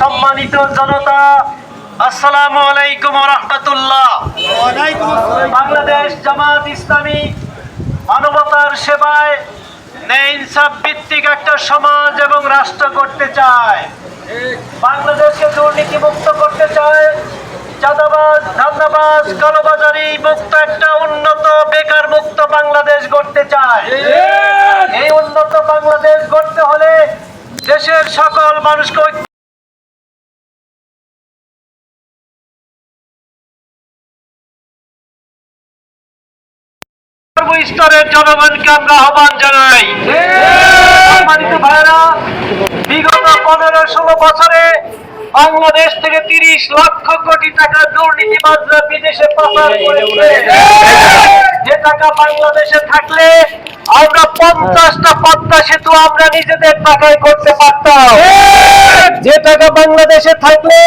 সম্মানিত জনতা আসসালামু আলাইকুম রহমতুল্লাহ। বাংলাদেশ জামাত ইসলামী মানবতার সেবায় ন্যায় ভিত্তিক একটা সমাজ এবং রাষ্ট্র করতে চায়। বাংলাদেশকে দুর্নীতি মুক্ত করতে চায় চাঁদাবাজ ধান্দাবাজ কালোবাজারি মুক্ত একটা উন্নত বেকার মুক্ত বাংলাদেশ গড়তে চায়। এই উন্নত বাংলাদেশ গড়তে হলে দেশের সকল মানুষকে স্তরের জনগণকে আমরা আহ্বান জানাই। ভাইরা বিগত পনেরো ষোলো বছরে বাংলাদেশ থেকে তিরিশ লক্ষ কোটি টাকা দুর্নীতিবাজরা বিদেশে পাচার করেছে। যে টাকা বাংলাদেশে থাকলে আমরা পঞ্চাশটা পদ্মা সেতু আমরা নিজেদের টাকায় করতে পারতাম। যে টাকা বাংলাদেশে থাকলে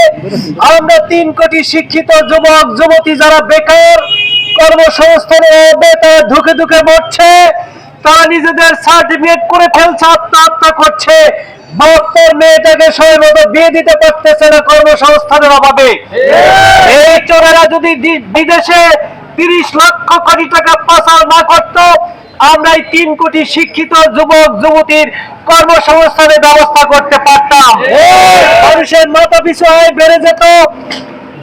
আমরা তিন কোটি শিক্ষিত যুবক, যুবতী যারা বেকার কর্মসংস্থানে বেকার ধুকে ধুকে মরছে তারা নিজেদের সার্টিফিকেট করে ফেলছে আত্মহত্যা করছে। বক্তর মেয়েটাকে সময় মতো বিয়ে দিতে পারতেছে না কর্মসংস্থানের অভাবে। এই চোরেরা যদি বিদেশে তিরিশ লক্ষ কোটি টাকা পাচার না করত আমরা এই তিন কোটি শিক্ষিত যুবক যুবতীর কর্মসংস্থানের ব্যবস্থা করতে পারতাম। মানুষের মাথা পিছু বেড়ে যেত।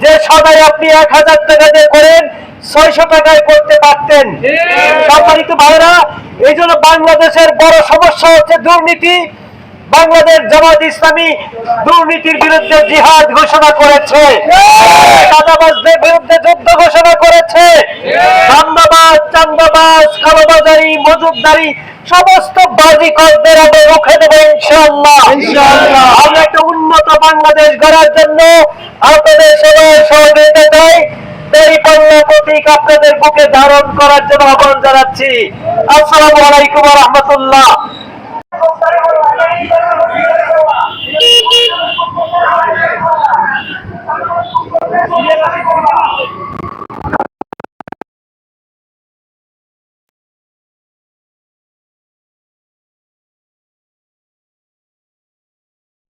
যে সবাই আপনি এক হাজার টাকা দিয়ে করেন ছয়শো টাকায় করতে পারতেন। সম্মানিত ভাইরা এই জন্য বাংলাদেশের বড় সমস্যা হচ্ছে দুর্নীতি। বাংলাদেশ জামাত ইসলামী দুর্নীতির বিরুদ্ধে জিহাদ ঘোষণা করেছে। চাঁদাবাজদের বিরুদ্ধে যুদ্ধ ঘোষণা করেছে। চান্দাবাজ চান্দাবাজ কালোবাজারি মজুদদারি সমস্ত বাজিকরদের আমরা রুখে দেবো ইনশাআল্লাহ। আমরা একটা উন্নত বাংলাদেশ গড়ার জন্য আপনাদের সবাই সহযোগিতা চাই। এই প্রতীক আপনাদের বুকে ধারণ করার জন্য আহ্বান জানাচ্ছি। আসসালামু আলাইকুম রহমতুল্লাহ।